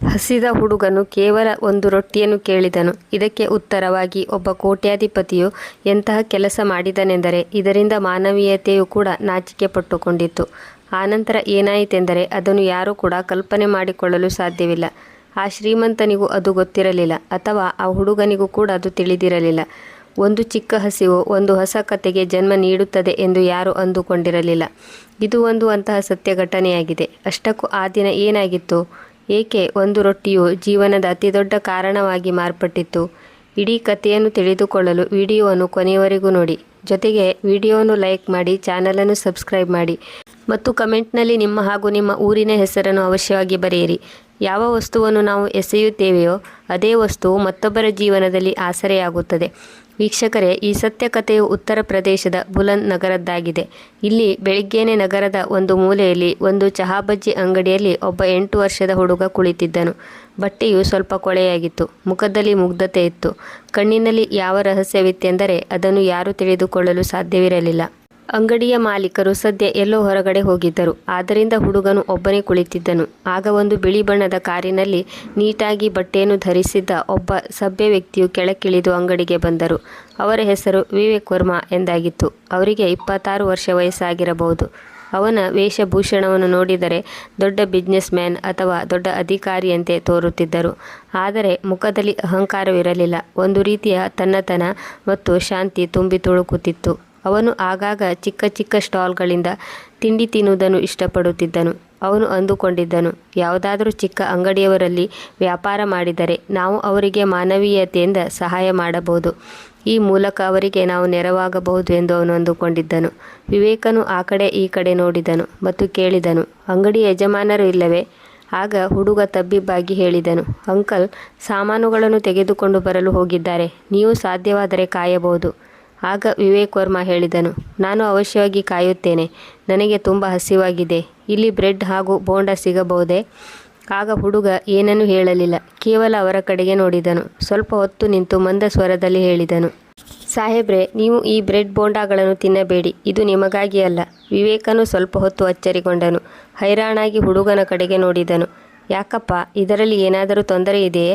ಹಸಿದ ಹುಡುಗನು ಕೇವಲ ಒಂದು ರೊಟ್ಟಿಯನ್ನು ಕೇಳಿದನು. ಇದಕ್ಕೆ ಉತ್ತರವಾಗಿ, ಒಬ್ಬ ಕೋಟ್ಯಾಧಿಪತಿಯು ಎಂತಹ ಕೆಲಸ ಮಾಡಿದನೆಂದರೆ ಇದರಿಂದ ಮಾನವೀಯತೆಯು ಕೂಡ ನಾಚಿಕೆ ಪಟ್ಟುಕೊಂಡಿತ್ತು ಆನಂತರ ಏನಾಯಿತೆಂದರೆ ಅದನ್ನು ಯಾರೂ ಕೂಡ ಕಲ್ಪನೆ ಮಾಡಿಕೊಳ್ಳಲು ಸಾಧ್ಯವಿಲ್ಲ. ಆ ಶ್ರೀಮಂತನಿಗೂ ಅದು ಗೊತ್ತಿರಲಿಲ್ಲ, ಅಥವಾ ಆ ಹುಡುಗನಿಗೂ ಕೂಡ ಅದು ತಿಳಿದಿರಲಿಲ್ಲ. ಒಂದು ಚಿಕ್ಕ ಹಸಿವು, ಒಂದು ಹೊಸ ಕಥೆಗೆ ಜನ್ಮ ನೀಡುತ್ತದೆ ಎಂದು ಯಾರೂ ಅಂದುಕೊಂಡಿರಲಿಲ್ಲ. ಇದು ಒಂದು ಅಂತಹ ಸತ್ಯ ಘಟನೆಯಾಗಿದೆ ಅಷ್ಟಕ್ಕೂ ಆ ದಿನ ಏನಾಗಿತ್ತು? ಏಕೆ ಒಂದು ರೊಟ್ಟಿಯು ಜೀವನದ ಅತಿದೊಡ್ಡ ಕಾರಣವಾಗಿ ಮಾರ್ಪಟ್ಟಿತ್ತು? ಇಡೀ ಕಥೆಯನ್ನು ತಿಳಿದುಕೊಳ್ಳಲು ವಿಡಿಯೋವನ್ನು ಕೊನೆಯವರೆಗೂ ನೋಡಿ. ಜೊತೆಗೆ ವಿಡಿಯೋವನ್ನು ಲೈಕ್ ಮಾಡಿ, ಚಾನಲನ್ನು ಸಬ್ಸ್ಕ್ರೈಬ್ ಮಾಡಿ ಮತ್ತು ಕಮೆಂಟ್ನಲ್ಲಿ ನಿಮ್ಮ ಹಾಗೂ ನಿಮ್ಮ ಊರಿನ ಹೆಸರನ್ನು ಅವಶ್ಯವಾಗಿ ಬರೆಯಿರಿ. ಯಾವ ವಸ್ತುವನ್ನು ನಾವು ಎಸೆಯುತ್ತೇವೆಯೋ, ಅದೇ ವಸ್ತುವು ಮತ್ತೊಬ್ಬರ ಜೀವನದಲ್ಲಿ ಆಸರೆಯಾಗುತ್ತದೆ. ವೀಕ್ಷಕರೇ, ಈ ಸತ್ಯಕಥೆಯು ಉತ್ತರ ಪ್ರದೇಶದ ಬುಲಂದ್ ನಗರದ್ದಾಗಿದೆ. ಇಲ್ಲಿ ಬೆಳಿಗ್ಗೆನೆ ನಗರದ ಒಂದು ಮೂಲೆಯಲ್ಲಿ ಒಂದು ಚಹಾ ಬಜ್ಜಿ ಅಂಗಡಿಯಲ್ಲಿ ಒಬ್ಬ ಎಂಟು ವರ್ಷದ ಹುಡುಗ ಕುಳಿತಿದ್ದನು. ಬಟ್ಟೆಯು ಸ್ವಲ್ಪ ಕೊಳೆಯಾಗಿತ್ತು. ಮುಖದಲ್ಲಿ ಮುಗ್ಧತೆ ಇತ್ತು. ಕಣ್ಣಿನಲ್ಲಿ ಯಾವ ರಹಸ್ಯವಿತ್ತೆಂದರೆ, ಅದನ್ನು ಯಾರೂ ತಿಳಿದುಕೊಳ್ಳಲು ಸಾಧ್ಯವಿರಲಿಲ್ಲ. ಅಂಗಡಿಯ ಮಾಲೀಕರು ಸದ್ಯ ಎಲ್ಲೋ ಹೊರಗಡೆ ಹೋಗಿದ್ದರು. ಆದ್ದರಿಂದ ಹುಡುಗನು ಒಬ್ಬನೇ ಕುಳಿತಿದ್ದನು. ಆಗ ಒಂದು ಬಿಳಿ ಬಣ್ಣದ ಕಾರಿನಲ್ಲಿ ನೀಟಾಗಿ ಬಟ್ಟೆಯನ್ನು ಧರಿಸಿದ್ದ ಒಬ್ಬ ಸಭ್ಯ ವ್ಯಕ್ತಿಯು ಕೆಳಕ್ಕಿಳಿದು ಅಂಗಡಿಗೆ ಬಂದರು. ಅವರ ಹೆಸರು ವಿವೇಕ್ ವರ್ಮಾ ಎಂದಾಗಿತ್ತು. ಅವರಿಗೆ ಇಪ್ಪತ್ತಾರು ವರ್ಷ ವಯಸ್ಸಾಗಿರಬಹುದು. ಅವನ ವೇಷಭೂಷಣವನ್ನು ನೋಡಿದರೆ ದೊಡ್ಡ ಬಿಸ್ನೆಸ್ ಮ್ಯಾನ್ ಅಥವಾ ದೊಡ್ಡ ಅಧಿಕಾರಿಯಂತೆ ತೋರುತ್ತಿದ್ದರು. ಆದರೆ ಮುಖದಲ್ಲಿ ಅಹಂಕಾರವಿರಲಿಲ್ಲ. ಒಂದು ರೀತಿಯ ತನ್ನತನ ಮತ್ತು ಶಾಂತಿ ತುಂಬಿ ತುಳುಕುತ್ತಿತ್ತು. ಅವನು ಆಗಾಗ ಚಿಕ್ಕ ಚಿಕ್ಕ ಸ್ಟಾಲ್ಗಳಿಂದ ತಿಂಡಿ ತಿನ್ನುವುದನ್ನು ಇಷ್ಟಪಡುತ್ತಿದ್ದನು. ಅವನು ಅಂದುಕೊಂಡಿದ್ದನು, ಯಾವುದಾದರೂ ಚಿಕ್ಕ ಅಂಗಡಿಯವರಲ್ಲಿ ವ್ಯಾಪಾರ ಮಾಡಿದರೆ ನಾವು ಅವರಿಗೆ ಮಾನವೀಯತೆಯಿಂದ ಸಹಾಯ ಮಾಡಬಹುದು. ಈ ಮೂಲಕ ಅವರಿಗೆ ನಾವು ನೆರವಾಗಬಹುದು ಎಂದು ಅವನು ಅಂದುಕೊಂಡಿದ್ದನು. ವಿವೇಕನು ಆ ಕಡೆ ಈ ಕಡೆ ನೋಡಿದನು ಮತ್ತು ಕೇಳಿದನು, ಅಂಗಡಿ ಯಜಮಾನರು ಇಲ್ಲವೇ? ಆಗ ಹುಡುಗ ತಬ್ಬಿಬ್ಬಾಗಿ ಹೇಳಿದನು, ಅಂಕಲ್, ಸಾಮಾನುಗಳನ್ನು ತೆಗೆದುಕೊಂಡು ಬರಲು ಹೋಗಿದ್ದಾರೆ. ನೀವು ಸಾಧ್ಯವಾದರೆ ಕಾಯಬಹುದು. ಆಗ ವಿವೇಕ್ ವರ್ಮಾ ಹೇಳಿದನು, ನಾನು ಅವಶ್ಯವಾಗಿ ಕಾಯುತ್ತೇನೆ. ನನಗೆ ತುಂಬ ಹಸಿವಾಗಿದೆ. ಇಲ್ಲಿ ಬ್ರೆಡ್ ಹಾಗೂ ಬೋಂಡ ಸಿಗಬಹುದೇ ಆಗ ಹುಡುಗ ಏನನ್ನೂ ಹೇಳಲಿಲ್ಲ. ಕೇವಲ ಅವರ ಕಡೆಗೆ ನೋಡಿದನು. ಸ್ವಲ್ಪ ಹೊತ್ತು ನಿಂತು ಮಂದ ಸ್ವರದಲ್ಲಿ ಹೇಳಿದನು, ಸಾಹೇಬ್ರೆ, ನೀವು ಈ ಬ್ರೆಡ್ ಬೋಂಡಾಗಳನ್ನು ತಿನ್ನಬೇಡಿ. ಇದು ನಿಮಗಾಗಿ ಅಲ್ಲ ವಿವೇಕನು ಸ್ವಲ್ಪ ಹೊತ್ತು ಅಚ್ಚರಿಗೊಂಡನು. ಹೈರಾಣಾಗಿ ಹುಡುಗನ ಕಡೆಗೆ ನೋಡಿದನು, ಯಾಕಪ್ಪ, ಇದರಲ್ಲಿ ಏನಾದರೂ ತೊಂದರೆ ಇದೆಯೇ?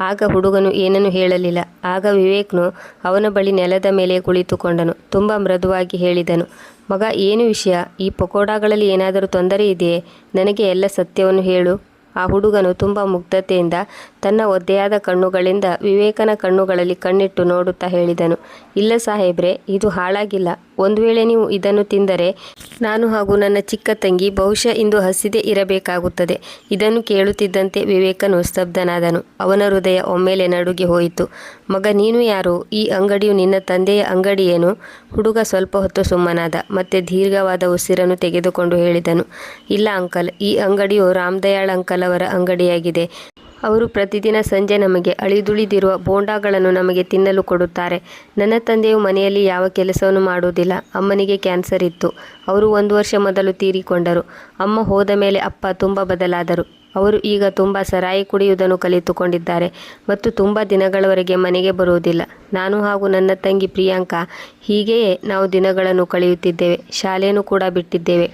ಆಗ ಹುಡುಗನು ಏನನ್ನು ಹೇಳಲಿಲ್ಲ. ಆಗ ವಿವೇಕ್ನು ಅವನ ಬಳಿ ನೆಲದ ಮೇಲೆ ಕುಳಿತುಕೊಂಡನು. ತುಂಬ ಮೃದುವಾಗಿ ಹೇಳಿದನು, ಮಗ, ಏನು ವಿಷಯ? ಈ ಪಕೋಡಾಗಳಲ್ಲಿ ಏನಾದರೂ ತೊಂದರೆ ಇದೆಯೇ? ನನಗೆ ಎಲ್ಲ ಸತ್ಯವನ್ನು ಹೇಳು. ಆ ಹುಡುಗನು ತುಂಬ ಮುಗ್ಧತೆಯಿಂದ ತನ್ನ ಒದ್ದೆಯಾದ ಕಣ್ಣುಗಳಿಂದ ವಿವೇಕನ ಕಣ್ಣುಗಳಲ್ಲಿ ಕಣ್ಣಿಟ್ಟು ನೋಡುತ್ತಾ ಹೇಳಿದನು, ಇಲ್ಲ ಸಾಹೇಬ್ರೆ, ಇದು ಹಾಳಾಗಿಲ್ಲ. ಒಂದು ವೇಳೆ ನೀವು ಇದನ್ನು ತಿಂದರೆ ನಾನು ಹಾಗೂ ನನ್ನ ಚಿಕ್ಕ ತಂಗಿ ಬಹುಶಃ ಇಂದು ಹಸಿದೆ ಇರಬೇಕಾಗುತ್ತದೆ. ಇದನ್ನು ಕೇಳುತ್ತಿದ್ದಂತೆ ವಿವೇಕನು ಸ್ತಬ್ಧನಾದನು. ಅವನ ಹೃದಯ ಒಮ್ಮೆಲೆ ನಡುಗಿ ಹೋಯಿತು. ಮಗ, ನೀನು ಯಾರು? ಈ ಅಂಗಡಿಯು ನಿನ್ನ ತಂದೆಯ ಅಂಗಡಿಯೇನು ಹುಡುಗ ಸ್ವಲ್ಪ ಹೊತ್ತು ಸುಮ್ಮನಾದ. ಮತ್ತೆ ದೀರ್ಘವಾದ ಉಸಿರನ್ನು ತೆಗೆದುಕೊಂಡು ಹೇಳಿದನು. ಇಲ್ಲ, ಅಂಕಲ್, ಈ ಅಂಗಡಿಯು ರಾಮದಯಾಳ್ ಅಂಕಲ್ ಅವರ ಅಂಗಡಿಯಾಗಿದೆ. ಅವರು ಪ್ರತಿದಿನ ಸಂಜೆ ನಮಗೆ ಅಳಿದುಳಿದಿರುವ ಬೋಂಡಾಗಳನ್ನು ನಮಗೆ ತಿನ್ನಲು ಕೊಡುತ್ತಾರೆ. ನನ್ನ ತಂದೆಯು ಮನೆಯಲ್ಲಿ ಯಾವ ಕೆಲಸವನ್ನು ಮಾಡುವುದಿಲ್ಲ. ಅಮ್ಮನಿಗೆ ಕ್ಯಾನ್ಸರ್ ಇತ್ತು. ಅವರು ಒಂದು ವರ್ಷ ಮೊದಲು ತೀರಿಕೊಂಡರು. ಅಮ್ಮ ಹೋದ ಮೇಲೆ ಅಪ್ಪ ತುಂಬ ಬದಲಾದರು. ಅವರು ಈಗ ತುಂಬ ಸರಾಯಿ ಕುಡಿಯುವುದನ್ನು ಕಲಿತುಕೊಂಡಿದ್ದಾರೆ ಮತ್ತು ತುಂಬ ದಿನಗಳವರೆಗೆ ಮನೆಗೆ ಬರುವುದಿಲ್ಲ. ನಾನು ಹಾಗೂ ನನ್ನ ತಂಗಿ ಪ್ರಿಯಾಂಕಾ ಹೀಗೆಯೇ ನಾವು ದಿನಗಳನ್ನು ಕಳೆಯುತ್ತಿದ್ದೇವೆ. ಶಾಲೆಯನ್ನು ಕೂಡ ಬಿಟ್ಟಿದ್ದೇವೆ.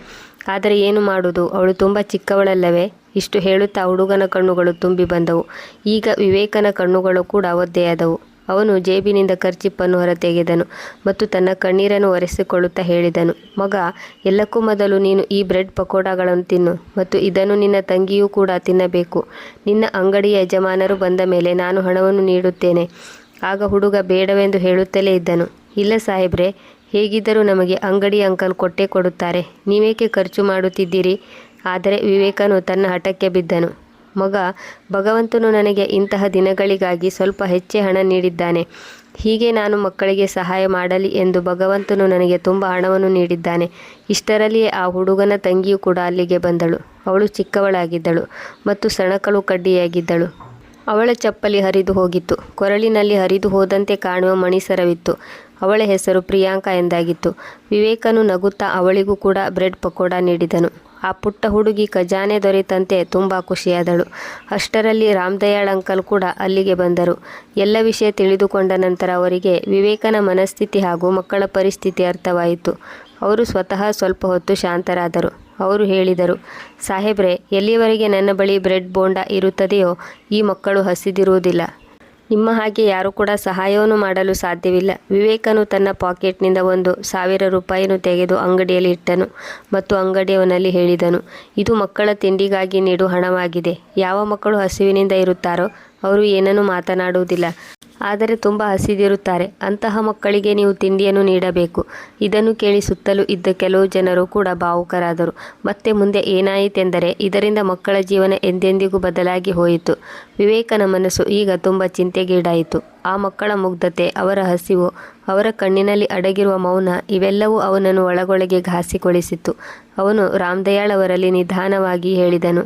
ಆದರೆ ಏನು ಮಾಡುವುದು? ಅವಳು ತುಂಬ ಚಿಕ್ಕವಳಲ್ಲವೇ? ಇಷ್ಟು ಹೇಳುತ್ತಾ ಹುಡುಗನ ಕಣ್ಣುಗಳು ತುಂಬಿ ಬಂದವು. ಈಗ ವಿವೇಕನ ಕಣ್ಣುಗಳು ಕೂಡ ಒದ್ದೆಯಾದವು ಅವನು ಜೇಬಿನಿಂದ ಖರ್ಚಿಪ್ಪನ್ನು ಹೊರತೆಗೆದನು ಮತ್ತು ತನ್ನ ಕಣ್ಣೀರನ್ನು ಒರೆಸಿಕೊಳ್ಳುತ್ತಾ ಹೇಳಿದನು, ಮಗ, ಎಲ್ಲಕ್ಕೂ ಮೊದಲು ನೀನು ಈ ಬ್ರೆಡ್ ಪಕೋಡಾಗಳನ್ನು ತಿನ್ನು ಮತ್ತು ಇದನ್ನು ನಿನ್ನ ತಂಗಿಯೂ ಕೂಡ ತಿನ್ನಬೇಕು. ನಿನ್ನ ಅಂಗಡಿಯ ಯಜಮಾನರು ಬಂದ ಮೇಲೆ ನಾನು ಹಣವನ್ನು ನೀಡುತ್ತೇನೆ. ಆಗ ಹುಡುಗ ಬೇಡವೆಂದು ಹೇಳುತ್ತಲೇ ಇದ್ದನು, ಇಲ್ಲ ಸಾಹೇಬ್ರೆ, ಹೇಗಿದ್ದರೂ ನಮಗೆ ಅಂಗಡಿ ಅಂಕಲ್ ಕೊಟ್ಟೇ ಕೊಡುತ್ತಾರೆ. ನೀವೇಕೆ ಖರ್ಚು ಮಾಡುತ್ತಿದ್ದೀರಿ? ಆದರೆ ವಿವೇಕನು ತನ್ನ ಹಠಕ್ಕೆ ಬಿದ್ದನು. ಮಗ, ಭಗವಂತನು ನನಗೆ ಇಂತಹ ದಿನಗಳಿಗಾಗಿ ಸ್ವಲ್ಪ ಹೆಚ್ಚೇ ಹಣ ನೀಡಿದ್ದಾನೆ. ಹೀಗೆ ನಾನು ಮಕ್ಕಳಿಗೆ ಸಹಾಯ ಮಾಡಲಿ ಎಂದು ಭಗವಂತನು ನನಗೆ ತುಂಬ ಹಣವನ್ನು ನೀಡಿದ್ದಾನೆ. ಇಷ್ಟರಲ್ಲಿಯೇ ಆ ಹುಡುಗನ ತಂಗಿಯೂ ಕೂಡ ಅಲ್ಲಿಗೆ ಬಂದಳು. ಅವಳು ಚಿಕ್ಕವಳಾಗಿದ್ದಳು ಮತ್ತು ಸಣಕಳು ಕಡ್ಡಿಯಾಗಿದ್ದಳು. ಅವಳ ಚಪ್ಪಲಿ ಹರಿದು ಹೋಗಿತ್ತು. ಕೊರಳಿನಲ್ಲಿ ಹರಿದು ಹೋದಂತೆ ಕಾಣುವ ಮಣಿಸರವಿತ್ತು. ಅವಳ ಹೆಸರು ಪ್ರಿಯಾಂಕಾ ಎಂದಾಗಿತ್ತು. ವಿವೇಕನು ನಗುತ್ತಾ ಅವಳಿಗೂ ಕೂಡ ಬ್ರೆಡ್ ಪಕೋಡ ನೀಡಿದನು. ಆ ಪುಟ್ಟ ಹುಡುಗಿ ಖಜಾನೆ ದೊರೆತಂತೆ ತುಂಬ ಖುಷಿಯಾದಳು. ಅಷ್ಟರಲ್ಲಿ ರಾಮದಯಾಳ್ ಅಂಕಲ್ ಕೂಡ ಅಲ್ಲಿಗೆ ಬಂದರು. ಎಲ್ಲ ವಿಷಯ ತಿಳಿದುಕೊಂಡ ನಂತರ ಅವರಿಗೆ ವಿವೇಕನ ಮನಸ್ಥಿತಿ ಹಾಗೂ ಮಕ್ಕಳ ಪರಿಸ್ಥಿತಿ ಅರ್ಥವಾಯಿತು. ಅವರು ಸ್ವತಃ ಸ್ವಲ್ಪ ಹೊತ್ತು ಶಾಂತರಾದರು. ಅವರು ಹೇಳಿದರು, ಸಾಹೇಬ್ರೆ, ಎಲ್ಲಿಯವರೆಗೆ ನನ್ನ ಬಳಿ ಬ್ರೆಡ್ ಬೋಂಡ ಇರುತ್ತದೆಯೋ, ಈ ಮಕ್ಕಳು ಹಸಿದಿರುವುದಿಲ್ಲ. ನಿಮ್ಮ ಹಾಗೆ ಯಾರು ಕೂಡ ಸಹಾಯವನ್ನು ಮಾಡಲು ಸಾಧ್ಯವಿಲ್ಲ. ವಿವೇಕನು ತನ್ನ ಪಾಕೆಟ್ನಿಂದ ಒಂದು ಸಾವಿರ ರೂಪಾಯಿಯನ್ನು ತೆಗೆದು ಅಂಗಡಿಯಲ್ಲಿ ಇಟ್ಟನು ಮತ್ತು ಅಂಗಡಿಯವನಲ್ಲಿ ಹೇಳಿದನು, ಇದು ಮಕ್ಕಳ ತಿಂಡಿಗಾಗಿ ನೀಡು ಹಣವಾಗಿದೆ. ಯಾವ ಮಕ್ಕಳು ಹಸಿವಿನಿಂದ ಇರುತ್ತಾರೋ ಅವರು ಏನನ್ನೂ ಮಾತನಾಡುವುದಿಲ್ಲ. ಆದರೆ ತುಂಬ ಹಸಿದಿರುತ್ತಾರೆ. ಅಂತಹ ಮಕ್ಕಳಿಗೆ ನೀವು ತಿಂಡಿಯನ್ನು ನೀಡಬೇಕು. ಇದನ್ನು ಕೇಳಿ ಸುತ್ತಲೂ ಇದ್ದ ಕೆಲವು ಜನರು ಕೂಡ ಭಾವುಕರಾದರು. ಮತ್ತೆ ಮುಂದೆ ಏನಾಯಿತೆಂದರೆ, ಇದರಿಂದ ಮಕ್ಕಳ ಜೀವನ ಎಂದೆಂದಿಗೂ ಬದಲಾಗಿ ಹೋಯಿತು. ವಿವೇಕನ ಮನಸ್ಸು ಈಗ ತುಂಬ ಚಿಂತೆಗೀಡಾಯಿತು. ಆ ಮಕ್ಕಳ ಮುಗ್ಧತೆ, ಅವರ ಹಸಿವು, ಅವರ ಕಣ್ಣಿನಲ್ಲಿ ಅಡಗಿರುವ ಮೌನ, ಇವೆಲ್ಲವೂ ಅವನನ್ನು ಒಳಗೊಳಗೆ ಘಾಸಿಗೊಳಿಸಿತು ಅವನು ರಾಮದಯಾಳ್ ಅವರಲ್ಲಿ ನಿಧಾನವಾಗಿ ಹೇಳಿದನು.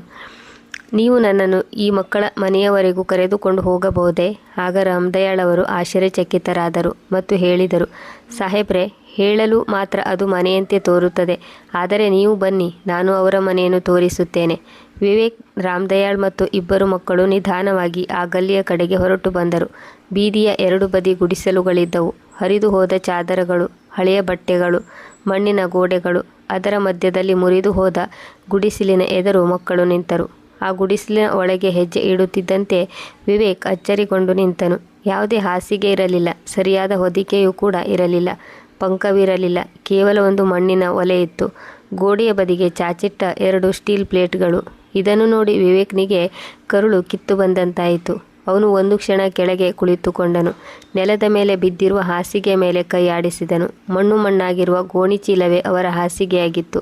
ನೀವು ನನ್ನನ್ನು ಈ ಮಕ್ಕಳ ಮನೆಯವರೆಗೂ ಕರೆದುಕೊಂಡು ಹೋಗಬಹುದೇ? ಆಗ ರಾಮದಯಾಳ್ ಅವರು ಆಶ್ಚರ್ಯಚಕಿತರಾದರು ಮತ್ತು ಹೇಳಿದರು, ಸಾಹೇಬ್ರೆ, ಹೇಳಲು ಮಾತ್ರ ಅದು ಮನೆಯಂತೆ ತೋರುತ್ತದೆ. ಆದರೆ ನೀವು ಬನ್ನಿ, ನಾನು ಅವರ ಮನೆಯನ್ನು ತೋರಿಸುತ್ತೇನೆ. ವಿವೇಕ್, ರಾಮದಯಾಳ್ ಮತ್ತು ಇಬ್ಬರು ಮಕ್ಕಳು ನಿಧಾನವಾಗಿ ಆ ಗಲ್ಲಿಯ ಕಡೆಗೆ ಹೊರಟು ಬಂದರು. ಬೀದಿಯ ಎರಡು ಬದಿ ಗುಡಿಸಲುಗಳಿದ್ದವು. ಹರಿದು ಹೋದ ಚಾದರಗಳು, ಹಳೆಯ ಬಟ್ಟೆಗಳು, ಮಣ್ಣಿನ ಗೋಡೆಗಳು, ಅದರ ಮಧ್ಯದಲ್ಲಿ ಮುರಿದು ಹೋದ ಗುಡಿಸಿಲಿನ ಎದುರು ಮಕ್ಕಳು ನಿಂತರು. ಆ ಗುಡಿಸಲಿನ ಒಳಗೆ ಹೆಜ್ಜೆ ಇಡುತ್ತಿದ್ದಂತೆ ವಿವೇಕ್ ಅಚ್ಚರಿಗೊಂಡು ನಿಂತನು. ಯಾವುದೇ ಹಾಸಿಗೆ ಇರಲಿಲ್ಲ. ಸರಿಯಾದ ಹೊದಿಕೆಯೂ ಕೂಡ ಇರಲಿಲ್ಲ. ಪಂಕವಿರಲಿಲ್ಲ. ಕೇವಲ ಒಂದು ಮಣ್ಣಿನ ಒಲೆ ಇತ್ತು. ಗೋಡೆಯ ಬದಿಗೆ ಚಾಚಿಟ್ಟ ಎರಡು ಸ್ಟೀಲ್ ಪ್ಲೇಟ್ಗಳು. ಇದನ್ನು ನೋಡಿ ವಿವೇಕ್ನಿಗೆ ಕರುಳು ಕಿತ್ತು ಬಂದಂತಾಯಿತು. ಅವನು ಒಂದು ಕ್ಷಣ ಕೆಳಗೆ ಕುಳಿತುಕೊಂಡನು. ನೆಲದ ಮೇಲೆ ಬಿದ್ದಿರುವ ಹಾಸಿಗೆ ಮೇಲೆ ಕೈ ಆಡಿಸಿದನು. ಮಣ್ಣು ಮಣ್ಣಾಗಿರುವ ಗೋಣಿ ಚೀಲವೇ ಅವರ ಹಾಸಿಗೆಯಾಗಿತ್ತು.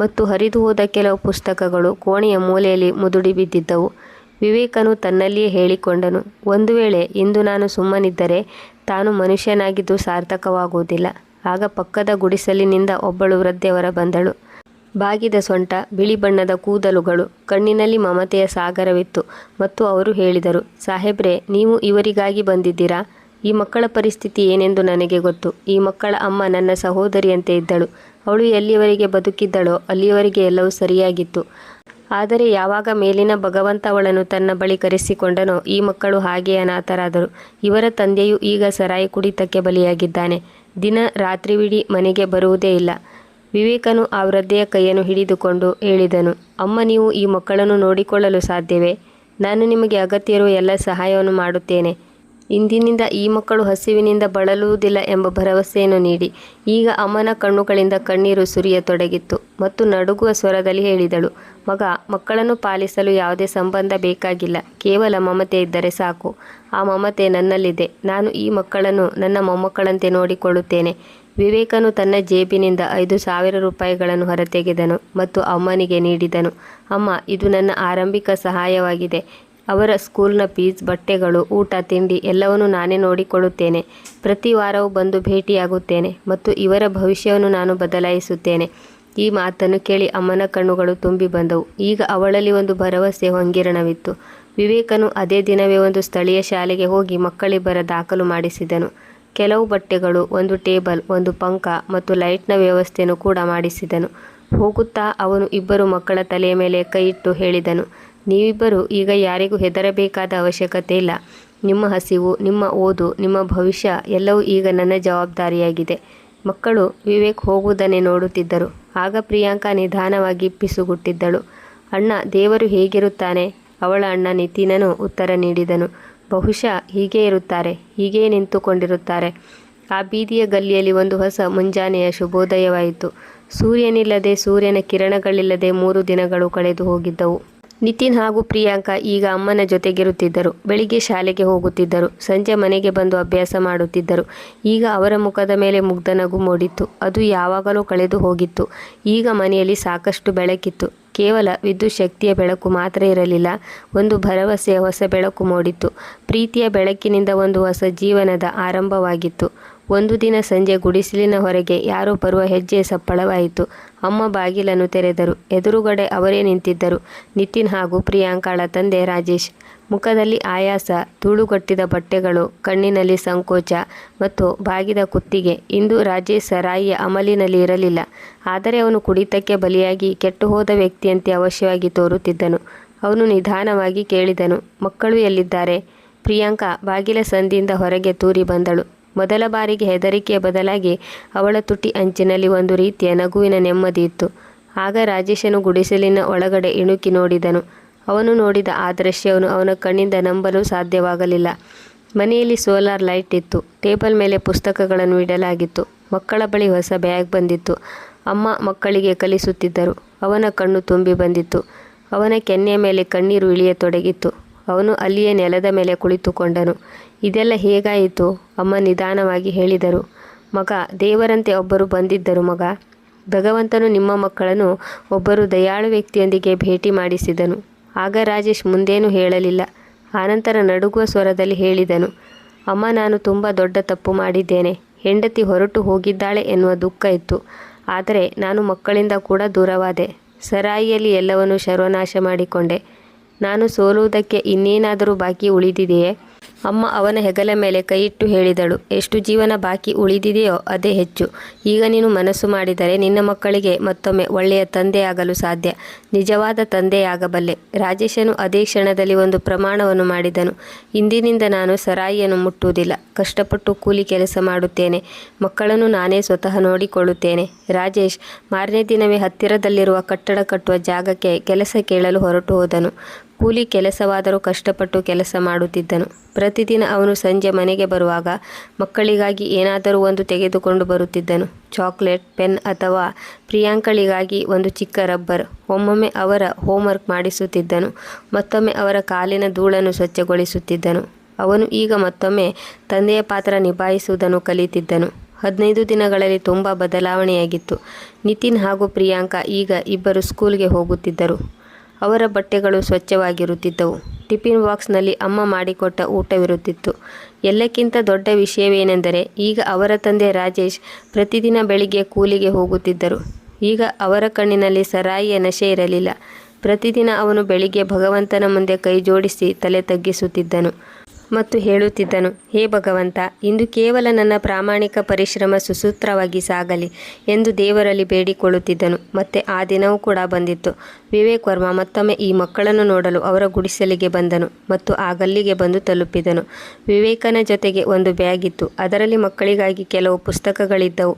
ಮತ್ತು ಹರಿದು ಹೋದ ಕೆಲವು ಪುಸ್ತಕಗಳು ಕೋಣೆಯ ಮೂಲೆಯಲ್ಲಿ ಮುದುಡಿ ಬಿದ್ದಿದ್ದವು. ವಿವೇಕನು ತನ್ನಲ್ಲಿಯೇ ಹೇಳಿಕೊಂಡನು, ಒಂದು ವೇಳೆ ಇಂದು ನಾನು ಸುಮ್ಮನಿದ್ದರೆ ತಾನು ಮನುಷ್ಯನಾಗಿದ್ದು ಸಾರ್ಥಕವಾಗುವುದಿಲ್ಲ. ಆಗ ಪಕ್ಕದ ಗುಡಿಸಲಿನಿಂದ ಒಬ್ಬಳು ವೃದ್ಧೆಯವರ ಬಂದಳು. ಬಾಗಿದ ಸೊಂಟ, ಬಿಳಿ ಬಣ್ಣದ ಕೂದಲುಗಳು, ಕಣ್ಣಿನಲ್ಲಿ ಮಮತೆಯ ಸಾಗರವಿತ್ತು ಮತ್ತು ಅವರು ಹೇಳಿದರು, ಸಾಹೇಬ್ರೆ, ನೀವು ಇವರಿಗಾಗಿ ಬಂದಿದ್ದೀರಾ? ಈ ಮಕ್ಕಳ ಪರಿಸ್ಥಿತಿ ಏನೆಂದು ನನಗೆ ಗೊತ್ತು. ಈ ಮಕ್ಕಳ ಅಮ್ಮ ನನ್ನ ಸಹೋದರಿಯಂತೆ ಇದ್ದಳು. ಅವಳು ಎಲ್ಲಿಯವರೆಗೆ ಬದುಕಿದ್ದಳೋ, ಅಲ್ಲಿಯವರೆಗೆ ಎಲ್ಲವೂ ಸರಿಯಾಗಿತ್ತು. ಆದರೆ ಯಾವಾಗ ಮೇಲಿನ ಭಗವಂತ ಅವಳನ್ನು ತನ್ನ ಬಳಿ ಕರೆಸಿಕೊಂಡನೋ, ಈ ಮಕ್ಕಳು ಹಾಗೆ ಅನಾಥರಾದರು. ಇವರ ತಂದೆಯು ಈಗ ಸರಾಯಿ ಕುಡಿತಕ್ಕೆ ಬಲಿಯಾಗಿದ್ದಾನೆ. ದಿನ ರಾತ್ರಿವಿಡೀ ಮನೆಗೆ ಬರುವುದೇ ಇಲ್ಲ. ವಿವೇಕನು ಆ ವೃದ್ಧೆಯ ಕೈಯನ್ನು ಹಿಡಿದುಕೊಂಡು ಹೇಳಿದನು, ಅಮ್ಮ, ನೀವು ಈ ಮಕ್ಕಳನ್ನು ನೋಡಿಕೊಳ್ಳಲು ಸಾಧ್ಯವೇ? ನಾನು ನಿಮಗೆ ಅಗತ್ಯ ಇರುವ ಎಲ್ಲ ಸಹಾಯವನ್ನು ಮಾಡುತ್ತೇನೆ. ಇಂದಿನಿಂದ ಈ ಮಕ್ಕಳು ಹಸಿವಿನಿಂದ ಬಳಲುವುದಿಲ್ಲ ಎಂಬ ಭರವಸೆಯನ್ನು ನೀಡಿ. ಈಗ ಅಮ್ಮನ ಕಣ್ಣುಗಳಿಂದ ಕಣ್ಣೀರು ಸುರಿಯತೊಡಗಿತ್ತು ಮತ್ತು ನಡುಗುವ ಸ್ವರದಲ್ಲಿ ಹೇಳಿದಳು, ಮಗ, ಮಕ್ಕಳನ್ನು ಪಾಲಿಸಲು ಯಾವುದೇ ಸಂಬಂಧ ಬೇಕಾಗಿಲ್ಲ. ಕೇವಲ ಮಮತೆ ಇದ್ದರೆ ಸಾಕು. ಆ ಮಮತೆ ನನ್ನಲ್ಲಿದೆ. ನಾನು ಈ ಮಕ್ಕಳನ್ನು ನನ್ನ ಮೊಮ್ಮಕ್ಕಳಂತೆ ನೋಡಿಕೊಳ್ಳುತ್ತೇನೆ. ವಿವೇಕನು ತನ್ನ ಜೇಬಿನಿಂದ ಐದು ಸಾವಿರ ರೂಪಾಯಿಗಳನ್ನು ಹೊರತೆಗೆದನು ಮತ್ತು ಅಮ್ಮನಿಗೆ ನೀಡಿದನು, ಅಮ್ಮ, ಇದು ನನ್ನ ಆರಂಭಿಕ ಸಹಾಯವಾಗಿದೆ. ಅವರ ಸ್ಕೂಲ್ನ ಫೀಸ್, ಬಟ್ಟೆಗಳು, ಊಟ, ತಿಂಡಿ ಎಲ್ಲವನ್ನೂ ನಾನೇ ನೋಡಿಕೊಳ್ಳುತ್ತೇನೆ. ಪ್ರತಿ ವಾರವೂ ಬಂದು ಭೇಟಿಯಾಗುತ್ತೇನೆ ಮತ್ತು ಇವರ ಭವಿಷ್ಯವನ್ನು ನಾನು ಬದಲಾಯಿಸುತ್ತೇನೆ. ಈ ಮಾತನ್ನು ಕೇಳಿ ಅಮ್ಮನ ಕಣ್ಣುಗಳು ತುಂಬಿ ಬಂದವು. ಈಗ ಅವಳಲ್ಲಿ ಒಂದು ಭರವಸೆ ಹೊಂಗಿರಣವಿತ್ತು ವಿವೇಕನು ಅದೇ ದಿನವೇ ಒಂದು ಸ್ಥಳೀಯ ಶಾಲೆಗೆ ಹೋಗಿ ಮಕ್ಕಳಿಬ್ಬರ ದಾಖಲು ಮಾಡಿಸಿದನು. ಕೆಲವು ಬಟ್ಟೆಗಳು, ಒಂದು ಟೇಬಲ್, ಒಂದು ಪಂಕ ಮತ್ತು ಲೈಟ್ನ ವ್ಯವಸ್ಥೆಯನ್ನು ಕೂಡ ಮಾಡಿಸಿದನು. ಹೋಗುತ್ತಾ ಅವನು ಇಬ್ಬರು ಮಕ್ಕಳ ತಲೆಯ ಮೇಲೆ ಕೈಯಿಟ್ಟು ಹೇಳಿದನು, ನೀವಿಬ್ಬರು ಈಗ ಯಾರಿಗೂ ಹೆದರಬೇಕಾದ ಅವಶ್ಯಕತೆ ಇಲ್ಲ. ನಿಮ್ಮ ಹಸಿವು, ನಿಮ್ಮ ಓದು, ನಿಮ್ಮ ಭವಿಷ್ಯ ಎಲ್ಲವೂ ಈಗ ನನ್ನ ಜವಾಬ್ದಾರಿಯಾಗಿದೆ. ಮಕ್ಕಳು ವಿವೇಕ್ ಹೋಗುವುದನ್ನೇ ನೋಡುತ್ತಿದ್ದರು. ಆಗ ಪ್ರಿಯಾಂಕಾ ನಿಧಾನವಾಗಿ ಪಿಸುಗುಟ್ಟಿದ್ದಳು. ಅಣ್ಣ, ದೇವರು ಹೇಗಿರುತ್ತಾನೆ? ಅವಳ ಅಣ್ಣ ನಿತಿನನು ಉತ್ತರ ನೀಡಿದನು. ಬಹುಶಃ ಹೀಗೇ ಇರುತ್ತಾರೆ, ಹೀಗೇ ನಿಂತುಕೊಂಡಿರುತ್ತಾರೆ. ಆ ಬೀದಿಯ ಗಲ್ಲಿಯಲ್ಲಿ ಒಂದು ಹೊಸ ಮುಂಜಾನೆಯ ಶುಭೋದಯವಾಯಿತು. ಸೂರ್ಯನಿಲ್ಲದೆ ಸೂರ್ಯನ ಕಿರಣಗಳಿಲ್ಲದೆ ಮೂರು ದಿನಗಳು ಕಳೆದು ಹೋಗಿದ್ದವು ನಿತಿನ್ ಹಾಗೂ ಪ್ರಿಯಾಂಕಾ ಈಗ ಅಮ್ಮನ ಜೊತೆಗಿರುತ್ತಿದ್ದರು. ಬೆಳಿಗ್ಗೆ ಶಾಲೆಗೆ ಹೋಗುತ್ತಿದ್ದರು. ಸಂಜೆ ಮನೆಗೆ ಬಂದು ಅಭ್ಯಾಸ ಮಾಡುತ್ತಿದ್ದರು. ಈಗ ಅವರ ಮುಖದ ಮೇಲೆ ಮುಗ್ಧ ನಗು ಮೂಡಿತ್ತು. ಅದು ಯಾವಾಗಲೂ ಕಳೆದು ಹೋಗಿತ್ತು. ಈಗ ಮನೆಯಲ್ಲಿ ಸಾಕಷ್ಟು ಬೆಳಕಿತ್ತು. ಕೇವಲ ವಿದ್ಯುತ್ ಶಕ್ತಿಯ ಬೆಳಕು ಮಾತ್ರ ಇರಲಿಲ್ಲ. ಒಂದು ಭರವಸೆಯ ಹೊಸ ಬೆಳಕು ಮೂಡಿತ್ತು. ಪ್ರೀತಿಯ ಬೆಳಕಿನಿಂದ ಒಂದು ಹೊಸ ಜೀವನದ ಆರಂಭವಾಗಿತ್ತು. ಒಂದು ದಿನ ಸಂಜೆ ಗುಡಿಸಿಲಿನ ಹೊರಗೆ ಯಾರೋ ಬರುವ ಹೆಜ್ಜೆ ಸಪ್ಪಳವಾಯಿತು. ಅಮ್ಮ ಬಾಗಿಲನ್ನು ತೆರೆದರು. ಎದುರುಗಡೆ ಅವರೇ ನಿಂತಿದ್ದರು. ನಿತಿನ್ ಹಾಗೂ ಪ್ರಿಯಾಂಕಾಳ ತಂದೆ ರಾಜೇಶ್. ಮುಖದಲ್ಲಿ ಆಯಾಸ, ಧೂಳುಗಟ್ಟಿದ ಬಟ್ಟೆಗಳು, ಕಣ್ಣಿನಲ್ಲಿ ಸಂಕೋಚ ಮತ್ತು ಬಾಗಿದ ಕುತ್ತಿಗೆ. ಇಂದು ರಾಜೇಶ್ ಸರಾಯಿಯ ಅಮಲಿನಲ್ಲಿ ಇರಲಿಲ್ಲ. ಆದರೆ ಅವನು ಕುಡಿತಕ್ಕೆ ಬಲಿಯಾಗಿ ಕೆಟ್ಟು ಹೋದ ವ್ಯಕ್ತಿಯಂತೆ ಅವಶ್ಯವಾಗಿ ತೋರುತ್ತಿದ್ದನು. ಅವನು ನಿಧಾನವಾಗಿ ಕೇಳಿದನು, ಮಕ್ಕಳು ಎಲ್ಲಿದ್ದಾರೆ? ಪ್ರಿಯಾಂಕಾ ಬಾಗಿಲ ಸಂದಿಯಿಂದ ಹೊರಗೆ ತೂರಿ ಬಂದಳು. ಮೊದಲ ಬಾರಿಗೆ ಹೆದರಿಕೆಯ ಬದಲಾಗಿ ಅವಳ ತುಟಿ ಅಂಚಿನಲ್ಲಿ ಒಂದು ರೀತಿಯ ನಗುವಿನ ನೆಮ್ಮದಿ ಇತ್ತು. ಆಗ ರಾಜೇಶನು ಗುಡಿಸಲಿನ ಒಳಗಡೆ ಇಣುಕಿ ನೋಡಿದನು. ಅವನು ನೋಡಿದ ಆ ದೃಶ್ಯವನ್ನು ಅವನ ಕಣ್ಣಿಂದ ನಂಬಲು ಸಾಧ್ಯವಾಗಲಿಲ್ಲ. ಮನೆಯಲ್ಲಿ ಸೋಲಾರ್ ಲೈಟ್ ಇತ್ತು. ಟೇಬಲ್ ಮೇಲೆ ಪುಸ್ತಕಗಳನ್ನು ಇಡಲಾಗಿತ್ತು. ಮಕ್ಕಳ ಬಳಿ ಹೊಸ ಬ್ಯಾಗ್ ಬಂದಿತ್ತು. ಅಮ್ಮ ಮಕ್ಕಳಿಗೆ ಕಲಿಸುತ್ತಿದ್ದರು. ಅವನ ಕಣ್ಣು ತುಂಬಿ ಬಂದಿತ್ತು. ಅವನ ಕೆನ್ನೆಯ ಮೇಲೆ ಕಣ್ಣೀರು ಇಳಿಯತೊಡಗಿತ್ತು. ಅವನು ಅಲ್ಲಿಯೇ ನೆಲದ ಮೇಲೆ ಕುಳಿತುಕೊಂಡನು. ಇದೆಲ್ಲ ಹೇಗಾಯಿತು? ಅಮ್ಮ ನಿಧಾನವಾಗಿ ಹೇಳಿದರು. ಮಗ, ದೇವರಂತೆ ಒಬ್ಬರು ಬಂದಿದ್ದರು ಮಗ. ಭಗವಂತನು ನಿಮ್ಮ ಮಕ್ಕಳನ್ನು ಒಬ್ಬರು ದಯಾಳು ವ್ಯಕ್ತಿಯೊಂದಿಗೆ ಭೇಟಿ ಮಾಡಿಸಿದನು. ಆಗ ರಾಜೇಶ್ ಮುಂದೇನೂ ಹೇಳಲಿಲ್ಲ. ಆನಂತರ ನಡುಗುವ ಸ್ವರದಲ್ಲಿ ಹೇಳಿದನು, ಅಮ್ಮ, ನಾನು ತುಂಬ ದೊಡ್ಡ ತಪ್ಪು ಮಾಡಿದ್ದೇನೆ. ಹೆಂಡತಿ ಹೊರಟು ಹೋಗಿದ್ದಾಳೆ ಎನ್ನುವ ದುಃಖ ಇತ್ತು. ಆದರೆ ನಾನು ಮಕ್ಕಳಿಂದ ಕೂಡ ದೂರವಾದೆ. ಸರಾಯಿಯಲ್ಲಿ ಎಲ್ಲವನ್ನೂ ಸರ್ವನಾಶ ಮಾಡಿಕೊಂಡೆ. ನಾನು ಸೋಲುವುದಕ್ಕೆ ಇನ್ನೇನಾದರೂ ಬಾಕಿ ಉಳಿದಿದೆಯೇ? ಅಮ್ಮ ಅವನ ಹೆಗಲ ಮೇಲೆ ಕೈಯಿಟ್ಟು ಹೇಳಿದಳು, ಎಷ್ಟು ಜೀವನ ಬಾಕಿ ಉಳಿದಿದೆಯೋ ಅದೇ ಹೆಚ್ಚು. ಈಗ ನೀನು ಮನಸ್ಸು ಮಾಡಿದರೆ ನಿನ್ನ ಮಕ್ಕಳಿಗೆ ಮತ್ತೊಮ್ಮೆ ಒಳ್ಳೆಯ ತಂದೆಯಾಗಲು ಸಾಧ್ಯ. ನಿಜವಾದ ತಂದೆಯಾಗಬಲ್ಲೆ. ರಾಜೇಶನು ಅದೇ ಕ್ಷಣದಲ್ಲಿ ಒಂದು ಪ್ರಮಾಣವನ್ನು ಮಾಡಿದನು. ಇಂದಿನಿಂದ ನಾನು ಸರಾಯಿಯನ್ನು ಮುಟ್ಟುವುದಿಲ್ಲ. ಕಷ್ಟಪಟ್ಟು ಕೂಲಿ ಕೆಲಸ ಮಾಡುತ್ತೇನೆ. ಮಕ್ಕಳನ್ನು ನಾನೇ ಸ್ವತಃ ನೋಡಿಕೊಳ್ಳುತ್ತೇನೆ. ರಾಜೇಶ್ ಮಾರನೇ ದಿನವೇ ಹತ್ತಿರದಲ್ಲಿರುವ ಕಟ್ಟಡ ಕಟ್ಟುವ ಜಾಗಕ್ಕೆ ಕೆಲಸ ಕೇಳಲು ಹೊರಟು ಹೋದನು. ಕೂಲಿ ಕೆಲಸವಾದರೂ ಕಷ್ಟಪಟ್ಟು ಕೆಲಸ ಮಾಡುತ್ತಿದ್ದನು. ಪ್ರತಿದಿನ ಅವನು ಸಂಜೆ ಮನೆಗೆ ಬರುವಾಗ ಮಕ್ಕಳಿಗಾಗಿ ಏನಾದರೂ ಒಂದು ತೆಗೆದುಕೊಂಡು ಬರುತ್ತಿದ್ದನು. ಚಾಕ್ಲೇಟ್, ಪೆನ್ ಅಥವಾ ಪ್ರಿಯಾಂಕಳಿಗಾಗಿ ಒಂದು ಚಿಕ್ಕ ರಬ್ಬರ್. ಒಮ್ಮೊಮ್ಮೆ ಅವರ ಹೋಮ್ವರ್ಕ್ ಮಾಡಿಸುತ್ತಿದ್ದನು. ಮತ್ತೊಮ್ಮೆ ಅವರ ಕಾಲಿನ ಧೂಳನ್ನು ಸ್ವಚ್ಛಗೊಳಿಸುತ್ತಿದ್ದನು. ಅವನು ಈಗ ಮತ್ತೊಮ್ಮೆ ತಂದೆಯ ಪಾತ್ರ ನಿಭಾಯಿಸುವುದನ್ನು ಕಲಿತಿದ್ದನು. ಹದಿನೈದು ದಿನಗಳಲ್ಲಿ ತುಂಬ ಬದಲಾವಣೆಯಾಗಿತ್ತು. ನಿತಿನ್ ಹಾಗೂ ಪ್ರಿಯಾಂಕಾ ಈಗ ಇಬ್ಬರು ಸ್ಕೂಲ್ಗೆ ಹೋಗುತ್ತಿದ್ದರು. ಅವರ ಬಟ್ಟೆಗಳು ಸ್ವಚ್ಛವಾಗಿರುತ್ತಿದ್ದವು. ಟಿಫಿನ್ ಬಾಕ್ಸ್ನಲ್ಲಿ ಅಮ್ಮ ಮಾಡಿಕೊಟ್ಟ ಊಟವಿರುತ್ತಿತ್ತು. ಎಲ್ಲಕ್ಕಿಂತ ದೊಡ್ಡ ವಿಷಯವೇನೆಂದರೆ, ಈಗ ಅವರ ತಂದೆ ರಾಜೇಶ್ ಪ್ರತಿದಿನ ಬೆಳಿಗ್ಗೆ ಕೂಲಿಗೆ ಹೋಗುತ್ತಿದ್ದರು. ಈಗ ಅವರ ಕಣ್ಣಿನಲ್ಲಿ ಸರಾಯಿಯ ನಶೆ ಇರಲಿಲ್ಲ. ಪ್ರತಿದಿನ ಅವನು ಬೆಳಿಗ್ಗೆ ಭಗವಂತನ ಮುಂದೆ ಕೈ ಜೋಡಿಸಿ ತಲೆ ತಗ್ಗಿಸುತ್ತಿದ್ದನು. ಮತ್ತು ಹೇಳುತ್ತಿದ್ದನು, ಹೇ ಭಗವಂತ, ಇಂದು ಕೇವಲ ನನ್ನ ಪ್ರಾಮಾಣಿಕ ಪರಿಶ್ರಮ ಸುಸೂತ್ರವಾಗಿ ಸಾಗಲಿ ಎಂದು ದೇವರಲ್ಲಿ ಬೇಡಿಕೊಳ್ಳುತ್ತಿದ್ದನು. ಮತ್ತೆ ಆ ದಿನವೂ ಕೂಡ ಬಂದಿತ್ತು. ವಿವೇಕ್ ವರ್ಮಾ ಮತ್ತೊಮ್ಮೆ ಈ ಮಕ್ಕಳನ್ನು ನೋಡಲು ಅವರ ಗುಡಿಸಲಿಗೆ ಬಂದನು ಮತ್ತು ಆ ಗಲ್ಲಿಗೆ ಬಂದು ತಲುಪಿದನು. ವಿವೇಕನ ಜೊತೆಗೆ ಒಂದು ಬ್ಯಾಗ್ ಇತ್ತು. ಅದರಲ್ಲಿ ಮಕ್ಕಳಿಗಾಗಿ ಕೆಲವು ಪುಸ್ತಕಗಳಿದ್ದವು.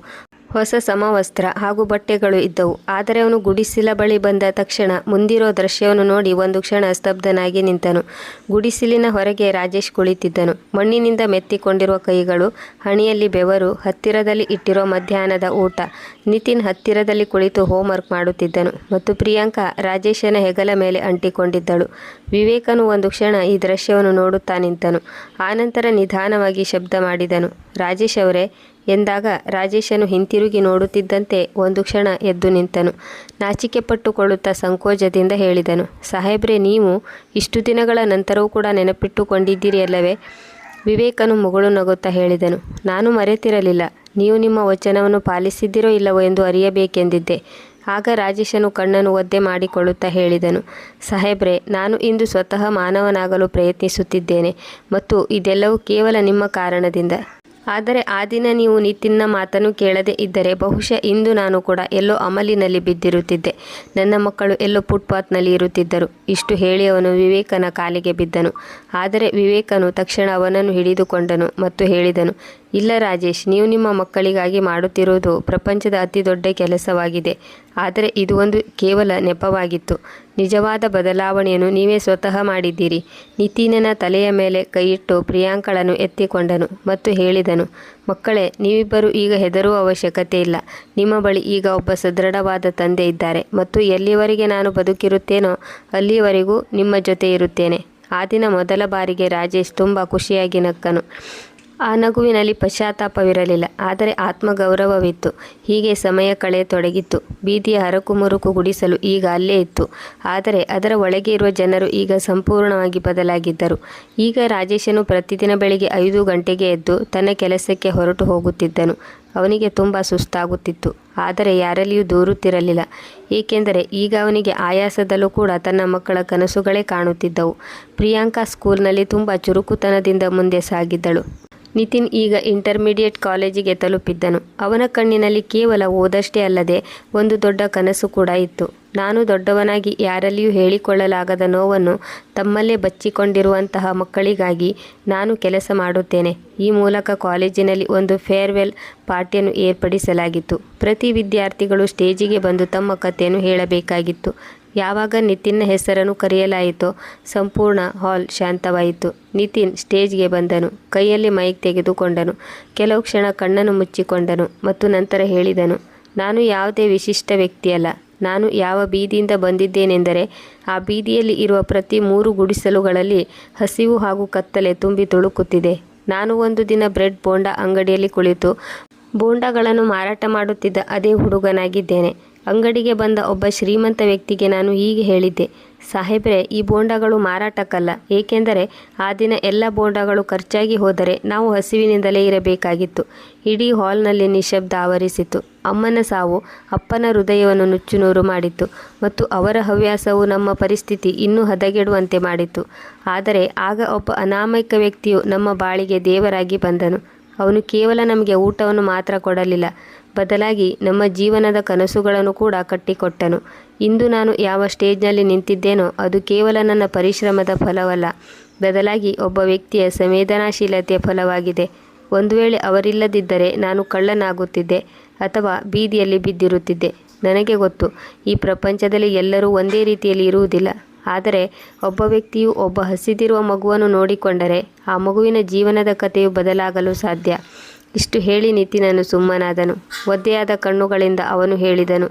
ಹೊಸ ಸಮವಸ್ತ್ರ ಹಾಗೂ ಬಟ್ಟೆಗಳು ಇದ್ದವು. ಆದರೆ ಅವನು ಗುಡಿಸಿಲ ಬಳಿ ಬಂದ ತಕ್ಷಣ ಮುಂದಿರೋ ದೃಶ್ಯವನ್ನು ನೋಡಿ ಒಂದು ಕ್ಷಣ ಸ್ತಬ್ಧನಾಗಿ ನಿಂತನು. ಗುಡಿಸಿಲಿನ ಹೊರಗೆ ರಾಜೇಶ್ ಕುಳಿತಿದ್ದನು. ಮಣ್ಣಿನಿಂದ ಮೆತ್ತಿಕೊಂಡಿರುವ ಕೈಗಳು, ಹಣಿಯಲ್ಲಿ ಬೆವರು, ಹತ್ತಿರದಲ್ಲಿ ಇಟ್ಟಿರೋ ಮಧ್ಯಾಹ್ನದ ಊಟ, ನಿತಿನ್ ಹತ್ತಿರದಲ್ಲಿ ಕುಳಿತು ಹೋಮ್ವರ್ಕ್ ಮಾಡುತ್ತಿದ್ದನು ಮತ್ತು ಪ್ರಿಯಾಂಕಾ ರಾಜೇಶನ ಹೆಗಲ ಮೇಲೆ ಅಂಟಿಕೊಂಡಿದ್ದಳು. ವಿವೇಕನು ಒಂದು ಕ್ಷಣ ಈ ದೃಶ್ಯವನ್ನು ನೋಡುತ್ತಾ ನಿಂತನು. ಆನಂತರ ನಿಧಾನವಾಗಿ ಶಬ್ದ ಮಾಡಿದನು. ರಾಜೇಶ್ ಅವರೇ ಎಂದಾಗ ರಾಜೇಶನು ಹಿಂತಿರುಗಿ ನೋಡುತ್ತಿದ್ದಂತೆ ಒಂದು ಕ್ಷಣ ಎದ್ದು ನಿಂತನು. ನಾಚಿಕೆ ಪಟ್ಟುಕೊಳ್ಳುತ್ತಾ ಸಂಕೋಚದಿಂದ ಹೇಳಿದನು, ಸಾಹೇಬ್ರೆ, ನೀವು ಇಷ್ಟು ದಿನಗಳ ನಂತರವೂ ಕೂಡ ನೆನಪಿಟ್ಟುಕೊಂಡಿದ್ದೀರಿ ಅಲ್ಲವೇ ವಿವೇಕನು ಮುಗುಳು ನಗುತ್ತಾ ಹೇಳಿದನು, ನಾನು ಮರೆತಿರಲಿಲ್ಲ. ನೀವು ನಿಮ್ಮ ವಚನವನ್ನು ಪಾಲಿಸಿದ್ದೀರೋ ಇಲ್ಲವೋ ಎಂದು ಅರಿಯಬೇಕೆಂದಿದ್ದೆ. ಆಗ ರಾಜೇಶನು ಕಣ್ಣನ್ನು ಒದ್ದೆ ಮಾಡಿಕೊಳ್ಳುತ್ತಾ ಹೇಳಿದನು, ಸಾಹೇಬ್ರೆ, ನಾನು ಇಂದು ಸ್ವತಃ ಮಾನವನಾಗಲು ಪ್ರಯತ್ನಿಸುತ್ತಿದ್ದೇನೆ, ಮತ್ತು ಇದೆಲ್ಲವೂ ಕೇವಲ ನಿಮ್ಮ ಕಾರಣದಿಂದ. ಆದರೆ ಆ ದಿನ ನೀವು ನಿತಿನ್ನ ಮಾತನ್ನು ಕೇಳದೆ ಇದ್ದರೆ ಬಹುಶಃ ಇಂದು ನಾನು ಕೂಡ ಎಲ್ಲೋ ಅಮಲಿನಲ್ಲಿ ಬಿದ್ದಿರುತ್ತಿದ್ದೆ. ನನ್ನ ಮಕ್ಕಳು ಎಲ್ಲೋ ಫುಟ್ಪಾತ್ನಲ್ಲಿ ಇರುತ್ತಿದ್ದರು. ಇಷ್ಟು ಹೇಳಿ ಅವನು ವಿವೇಕನ ಕಾಲಿಗೆ ಬಿದ್ದನು. ಆದರೆ ವಿವೇಕನು ತಕ್ಷಣ ಅವನನ್ನು ಹಿಡಿದುಕೊಂಡನು ಮತ್ತು ಹೇಳಿದನು ಇಲ್ಲ ರಾಜೇಶ್, ನೀವು ನಿಮ್ಮ ಮಕ್ಕಳಿಗಾಗಿ ಮಾಡುತ್ತಿರುವುದು ಪ್ರಪಂಚದ ಅತಿ ದೊಡ್ಡ ಕೆಲಸವಾಗಿದೆ. ಆದರೆ ಇದು ಒಂದು ಕೇವಲ ನೆಪವಾಗಿತ್ತು. ನಿಜವಾದ ಬದಲಾವಣೆಯನ್ನು ನೀವೇ ಸ್ವತಃ ಮಾಡಿದ್ದೀರಿ. ನಿತಿನನ ತಲೆಯ ಮೇಲೆ ಕೈಯಿಟ್ಟು ಪ್ರಿಯಾಂಕಳನ್ನು ಎತ್ತಿಕೊಂಡನು ಮತ್ತು ಹೇಳಿದನು, ಮಕ್ಕಳೇ, ನೀವಿಬ್ಬರು ಈಗ ಹೆದರುವ ಅವಶ್ಯಕತೆ ಇಲ್ಲ. ನಿಮ್ಮ ಬಳಿ ಈಗ ಒಬ್ಬ ಸದೃಢವಾದ ತಂದೆ ಇದ್ದಾರೆ ಮತ್ತು ಎಲ್ಲಿವರೆಗೆ ನಾನು ಬದುಕಿರುತ್ತೇನೋ ಅಲ್ಲಿವರೆಗೂ ನಿಮ್ಮ ಜೊತೆ ಇರುತ್ತೇನೆ. ಆ ದಿನ ಮೊದಲ ಬಾರಿಗೆ ರಾಜೇಶ್ ತುಂಬ ಖುಷಿಯಾಗಿ ನಕ್ಕನು. ಆ ನಗುವಿನಲ್ಲಿ ಪಶ್ಚಾತ್ತಾಪವಿರಲಿಲ್ಲ, ಆದರೆ ಆತ್ಮಗೌರವವಿತ್ತು. ಹೀಗೆ ಸಮಯ ಕಳೆಯತೊಡಗಿತ್ತು ಬೀದಿಯ ಹರಕು ಮುರುಕು ಗುಡಿಸಲು ಈಗ ಅಲ್ಲೇ ಇತ್ತು. ಆದರೆ ಅದರ ಒಳಗೆ ಇರುವ ಜನರು ಈಗ ಸಂಪೂರ್ಣವಾಗಿ ಬದಲಾಗಿದ್ದರು. ಈಗ ರಾಜೇಶನು ಪ್ರತಿದಿನ ಬೆಳಿಗ್ಗೆ ಐದು ಗಂಟೆಗೆ ಎದ್ದು ತನ್ನ ಕೆಲಸಕ್ಕೆ ಹೊರಟು ಹೋಗುತ್ತಿದ್ದನು. ಅವನಿಗೆ ತುಂಬ ಸುಸ್ತಾಗುತ್ತಿತ್ತು. ಆದರೆ ಯಾರಲ್ಲಿಯೂ ದೂರುತ್ತಿರಲಿಲ್ಲ. ಏಕೆಂದರೆ ಈಗ ಅವನಿಗೆ ಆಯಾಸದಲ್ಲೂ ಕೂಡ ತನ್ನ ಮಕ್ಕಳ ಕನಸುಗಳೇ ಕಾಣುತ್ತಿದ್ದವು. ಪ್ರಿಯಾಂಕಾ ಸ್ಕೂಲ್ನಲ್ಲಿ ತುಂಬ ಚುರುಕುತನದಿಂದ ಮುಂದೆ ಸಾಗಿದ್ದಳು. ನಿತಿನ್ ಈಗ ಇಂಟರ್ಮೀಡಿಯೇಟ್ ಕಾಲೇಜಿಗೆ ತಲುಪಿದ್ದನು. ಅವನ ಕಣ್ಣಿನಲ್ಲಿ ಕೇವಲ ಓದಷ್ಟೇ ಅಲ್ಲದೆ ಒಂದು ದೊಡ್ಡ ಕನಸು ಕೂಡ ಇತ್ತು. ನಾನು ದೊಡ್ಡವನಾಗಿ ಯಾರಲ್ಲಿಯೂ ಹೇಳಿಕೊಳ್ಳಲಾಗದ ನೋವನ್ನು ತಮ್ಮಲ್ಲೇ ಬಚ್ಚಿಕೊಂಡಿರುವಂತಹ ಮಕ್ಕಳಿಗಾಗಿ ನಾನು ಕೆಲಸ ಮಾಡುತ್ತೇನೆ. ಈ ಮೂಲಕ ಕಾಲೇಜಿನಲ್ಲಿ ಒಂದು ಫೇರ್ವೆಲ್ ಪಾರ್ಟಿಯನ್ನು ಏರ್ಪಡಿಸಲಾಗಿತ್ತು. ಪ್ರತಿ ವಿದ್ಯಾರ್ಥಿಗಳು ಸ್ಟೇಜಿಗೆ ಬಂದು ತಮ್ಮ ಕಥೆಯನ್ನು ಹೇಳಬೇಕಾಗಿತ್ತು. ಯಾವಾಗ ನಿತಿನ್ನ ಹೆಸರನ್ನು ಕರೆಯಲಾಯಿತೋ ಸಂಪೂರ್ಣ ಹಾಲ್ ಶಾಂತವಾಯಿತು. ನಿತಿನ್ ಸ್ಟೇಜ್ಗೆ ಬಂದನು. ಕೈಯಲ್ಲಿ ಮೈಕ್ ತೆಗೆದುಕೊಂಡನು. ಕೆಲವು ಕ್ಷಣ ಕಣ್ಣನ್ನು ಮುಚ್ಚಿಕೊಂಡನು ಮತ್ತು ನಂತರ ಹೇಳಿದನು, ನಾನು ಯಾವುದೇ ವಿಶಿಷ್ಟ ವ್ಯಕ್ತಿಯಲ್ಲ. ನಾನು ಯಾವ ಬೀದಿಯಿಂದ ಬಂದಿದ್ದೇನೆಂದರೆ ಆ ಬೀದಿಯಲ್ಲಿ ಇರುವ ಪ್ರತಿ ಮೂರು ಗುಡಿಸಲುಗಳಲ್ಲಿ ಹಸಿವು ಹಾಗೂ ಕತ್ತಲೆ ತುಂಬಿ ತುಳುಕುತ್ತಿದೆ. ನಾನು ಒಂದು ದಿನ ಬ್ರೆಡ್ ಬೋಂಡ ಅಂಗಡಿಯಲ್ಲಿ ಕುಳಿತು ಬೋಂಡಗಳನ್ನು ಮಾರಾಟ ಮಾಡುತ್ತಿದ್ದ ಅದೇ ಹುಡುಗನಾಗಿದ್ದೇನೆ. ಅಂಗಡಿಗೆ ಬಂದ ಒಬ್ಬ ಶ್ರೀಮಂತ ವ್ಯಕ್ತಿಗೆ ನಾನು ಹೀಗೆ ಹೇಳಿದ್ದೆ. ಸಾಹೇಬ್ರೆ, ಈ ಬೋಂಡಗಳು ಮಾರಾಟಕ್ಕಲ್ಲ. ಏಕೆಂದರೆ ಆ ದಿನ ಎಲ್ಲ ಬೋಂಡಗಳು ಖರ್ಚಾಗಿ ಹೋದರೆ ನಾವು ಹಸಿವಿನಿಂದಲೇ ಇರಬೇಕಾಗಿತ್ತು. ಇಡೀ ಹಾಲ್ನಲ್ಲಿ ನಿಶಬ್ದ ಆವರಿಸಿತು ಅಮ್ಮನ ಸಾವು ಅಪ್ಪನ ಹೃದಯವನ್ನು ನುಚ್ಚುನೂರು ಮಾಡಿತ್ತು. ಮತ್ತು ಅವರ ಹವ್ಯಾಸವು ನಮ್ಮ ಪರಿಸ್ಥಿತಿ ಇನ್ನೂ ಹದಗೆಡುವಂತೆ ಮಾಡಿತ್ತು. ಆದರೆ ಆಗ ಒಬ್ಬ ಅನಾಮಯಿಕ ವ್ಯಕ್ತಿಯು ನಮ್ಮ ಬಾಳಿಗೆ ದೇವರಾಗಿ ಬಂದನು. ಅವನು ಕೇವಲ ನಮಗೆ ಊಟವನ್ನು ಮಾತ್ರ ಕೊಡಲಿಲ್ಲ. ಬದಲಾಗಿ ನಮ್ಮ ಜೀವನದ ಕನಸುಗಳನ್ನು ಕೂಡ ಕಟ್ಟಿಕೊಟ್ಟನು. ಇಂದು ನಾನು ಯಾವ ಸ್ಟೇಜ್ನಲ್ಲಿ ನಿಂತಿದ್ದೇನೋ ಅದು ಕೇವಲ ನನ್ನ ಪರಿಶ್ರಮದ ಫಲವಲ್ಲ. ಬದಲಾಗಿ ಒಬ್ಬ ವ್ಯಕ್ತಿಯ ಸಂವೇದನಾಶೀಲತೆಯ ಫಲವಾಗಿದೆ. ಒಂದು ವೇಳೆ ಅವರಿಲ್ಲದಿದ್ದರೆ ನಾನು ಕಳ್ಳನಾಗುತ್ತಿದ್ದೆ ಅಥವಾ ಬೀದಿಯಲ್ಲಿ ಬಿದ್ದಿರುತ್ತಿದ್ದೆ. ನನಗೆ ಗೊತ್ತು, ಈ ಪ್ರಪಂಚದಲ್ಲಿ ಎಲ್ಲರೂ ಒಂದೇ ರೀತಿಯಲ್ಲಿ ಇರುವುದಿಲ್ಲ. ಆದರೆ ಒಬ್ಬ ವ್ಯಕ್ತಿಯು ಒಬ್ಬ ಹಸಿದಿರುವ ಮಗುವನ್ನು ನೋಡಿಕೊಂಡರೆ ಆ ಮಗುವಿನ ಜೀವನದ ಕಥೆಯು ಬದಲಾಗಲು ಸಾಧ್ಯ. ಇಷ್ಟು ಹೇಳಿ ನಿತಿನನು ಸುಮ್ಮನಾದನು. ಒದ್ದೆಯಾದ ಕಣ್ಣುಗಳಿಂದ ಅವನು ಹೇಳಿದನು,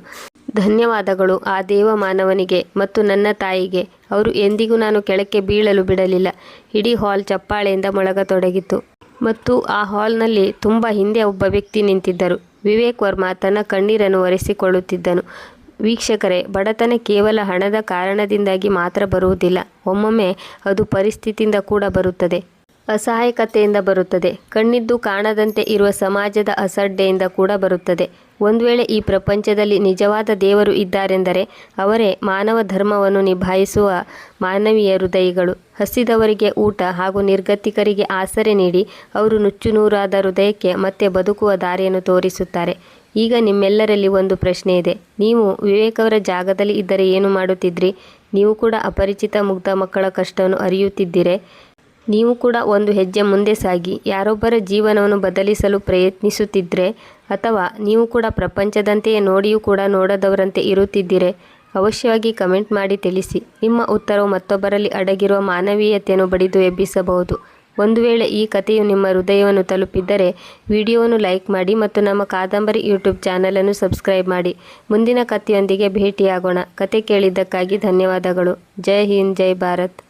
ಧನ್ಯವಾದಗಳು ಆ ದೇವ ಮಾನವನಿಗೆ ಮತ್ತು ನನ್ನ ತಾಯಿಗೆ. ಅವರು ಎಂದಿಗೂ ನಾನು ಕೆಳಕ್ಕೆ ಬೀಳಲು ಬಿಡಲಿಲ್ಲ. ಇಡೀ ಹಾಲ್ ಚಪ್ಪಾಳೆಯಿಂದ ಮೊಳಗತೊಡಗಿತು ಮತ್ತು ಆ ಹಾಲ್ನಲ್ಲಿ ತುಂಬ ಹಿಂದೆ ಒಬ್ಬ ವ್ಯಕ್ತಿ ನಿಂತಿದ್ದರು. ವಿವೇಕ್ ವರ್ಮಾ ತನ್ನ ಕಣ್ಣೀರನ್ನು ಒರೆಸಿಕೊಳ್ಳುತ್ತಿದ್ದನು. ವೀಕ್ಷಕರೇ, ಬಡತನ ಕೇವಲ ಹಣದ ಕಾರಣದಿಂದಾಗಿ ಮಾತ್ರ ಬರುವುದಿಲ್ಲ. ಒಮ್ಮೊಮ್ಮೆ ಅದು ಪರಿಸ್ಥಿತಿಯಿಂದ ಕೂಡ ಬರುತ್ತದೆ. ಅಸಹಾಯಕತೆಯಿಂದ ಬರುತ್ತದೆ. ಕಣ್ಣಿದ್ದು ಕಾಣದಂತೆ ಇರುವ ಸಮಾಜದ ಅಸಡ್ಡೆಯಿಂದ ಕೂಡ ಬರುತ್ತದೆ. ಒಂದು ವೇಳೆ ಈ ಪ್ರಪಂಚದಲ್ಲಿ ನಿಜವಾದ ದೇವರು ಇದ್ದಾರೆಂದರೆ ಅವರೇ ಮಾನವ ಧರ್ಮವನ್ನು ನಿಭಾಯಿಸುವ ಮಾನವೀಯ ಹೃದಯಗಳು. ಹಸಿದವರಿಗೆ ಊಟ ಹಾಗೂ ನಿರ್ಗತಿಕರಿಗೆ ಆಸರೆ ನೀಡಿ ಅವರು ನುಚ್ಚುನೂರಾದ ಹೃದಯಕ್ಕೆ ಮತ್ತೆ ಬದುಕುವ ದಾರಿಯನ್ನು ತೋರಿಸುತ್ತಾರೆ. ಈಗ ನಿಮ್ಮೆಲ್ಲರಲ್ಲಿ ಒಂದು ಪ್ರಶ್ನೆ ಇದೆ. ನೀವು ವಿವೇಕವರ ಜಾಗದಲ್ಲಿ ಇದ್ದರೆ ಏನು ಮಾಡುತ್ತಿದ್ರಿ? ನೀವು ಕೂಡ ಅಪರಿಚಿತ ಮುಗ್ಧ ಮಕ್ಕಳ ಕಷ್ಟವನ್ನು ಅರಿಯುತ್ತಿದ್ದೀರೆ. ನೀವು ಕೂಡ ಒಂದು ಹೆಜ್ಜೆ ಮುಂದೆ ಸಾಗಿ, ಯಾರೊಬ್ಬರ ಜೀವನವನ್ನು ಬದಲಿಸಲು ಪ್ರಯತ್ನಿಸುತ್ತಿದ್ದರೆ ಅಥವಾ ನೀವು ಕೂಡ ಪ್ರಪಂಚದಂತೆಯೇ ನೋಡಿಯೂ ಕೂಡ ನೋಡದವರಂತೆ ಇರುತ್ತಿದ್ದೀರೆ, ಅವಶ್ಯವಾಗಿ ಕಮೆಂಟ್ ಮಾಡಿ ತಿಳಿಸಿ. ನಿಮ್ಮ ಉತ್ತರವು ಮತ್ತೊಬ್ಬರಲ್ಲಿ ಅಡಗಿರುವ ಮಾನವೀಯತೆಯನ್ನು ಬಡಿದು ಎಬ್ಬಿಸಬಹುದು. ಒಂದು ವೇಳೆ ಈ ಕಥೆಯು ನಿಮ್ಮ ಹೃದಯವನ್ನು ತಲುಪಿದ್ದರೆ, ವಿಡಿಯೋವನ್ನು ಲೈಕ್ ಮಾಡಿ ಮತ್ತು ನಮ್ಮ ಕಾದಂಬರಿ ಯೂಟ್ಯೂಬ್ ಚಾನಲನ್ನು ಸಬ್ಸ್ಕ್ರೈಬ್ ಮಾಡಿ. ಮುಂದಿನ ಕಥೆಯೊಂದಿಗೆ ಭೇಟಿಯಾಗೋಣ. ಕತೆ ಕೇಳಿದ್ದಕ್ಕಾಗಿ ಧನ್ಯವಾದಗಳು. ಜೈ ಹಿಂದ್, ಜೈ ಭಾರತ್.